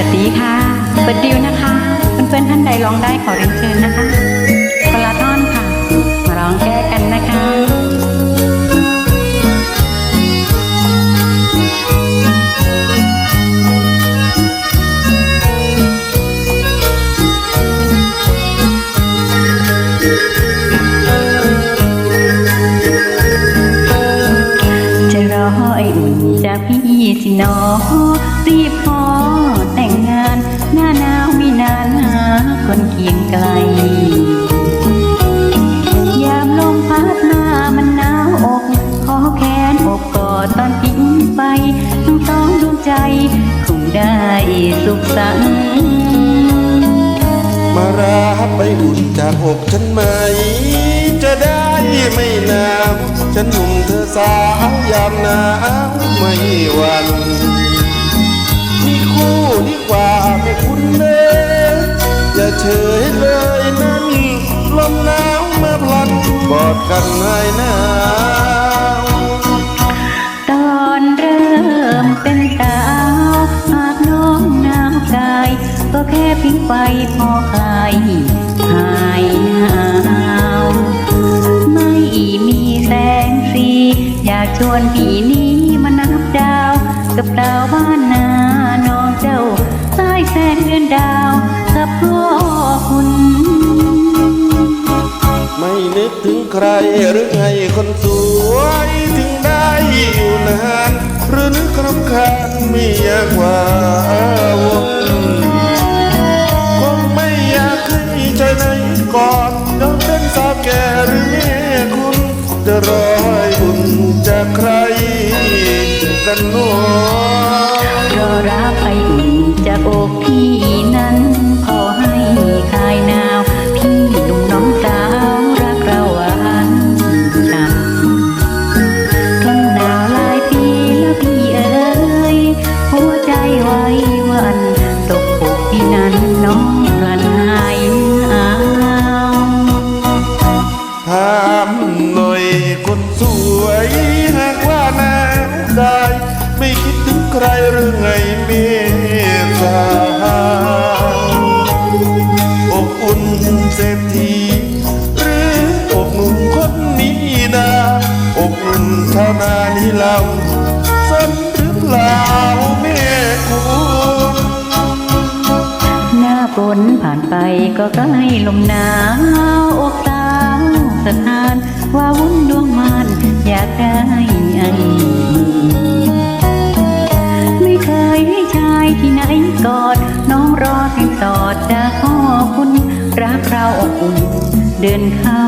วัสดีค่ะเปิดดิวนะคะ เพื่อนๆท่านใดร้องได้ขอเรียนเชิญนะคะคนละท่อนค่ะ มาร้องแก้กันนะคะจะรอไอ้อุ่นจากพี่สิหนอรีบพอ สุขสันต์มารับไปอุ่นจากอกฉันไหม จะได้ไม่นานฉันหนุ่มเธอสาวยามหนาวไม่หวันมีคู่ดีกว่าไม่คุณเลยอย่าเฉยเลยนั้นลมหนาวมาพลันบอดกันให้หนา ก็แค่พิงไฟพอคลายหายหนาวไม่มีแสงสี อยากชวนพี่นี้มานับดาว กับดาวบ้านนาน้องเจ้าใต้แสงเดือนดาวกับพ่อคุณไม่นึกถึงใครหรือไงคนสวยถึงได้อยู่นาน หรือนึกรำคาญไม่อยากว่าว ใครกันหนอ รหรือไงเมตตาอบอุ่นเศรษฐีหรืออบหนุ่มคนนี้ดาอบอุ่นชาวนานี่เราสนหรือเปล่าแม่คุณหน้าฝนผ่านไปก็ใกล้ลมหนาวอกสาสะท้านว่าวุ่นดวงมันอยากได้ไอ้ ที่ไหนกอด น้องรอเพียงสอดจากพ่อคุณ รักเราอบอุ่นเดินเข้า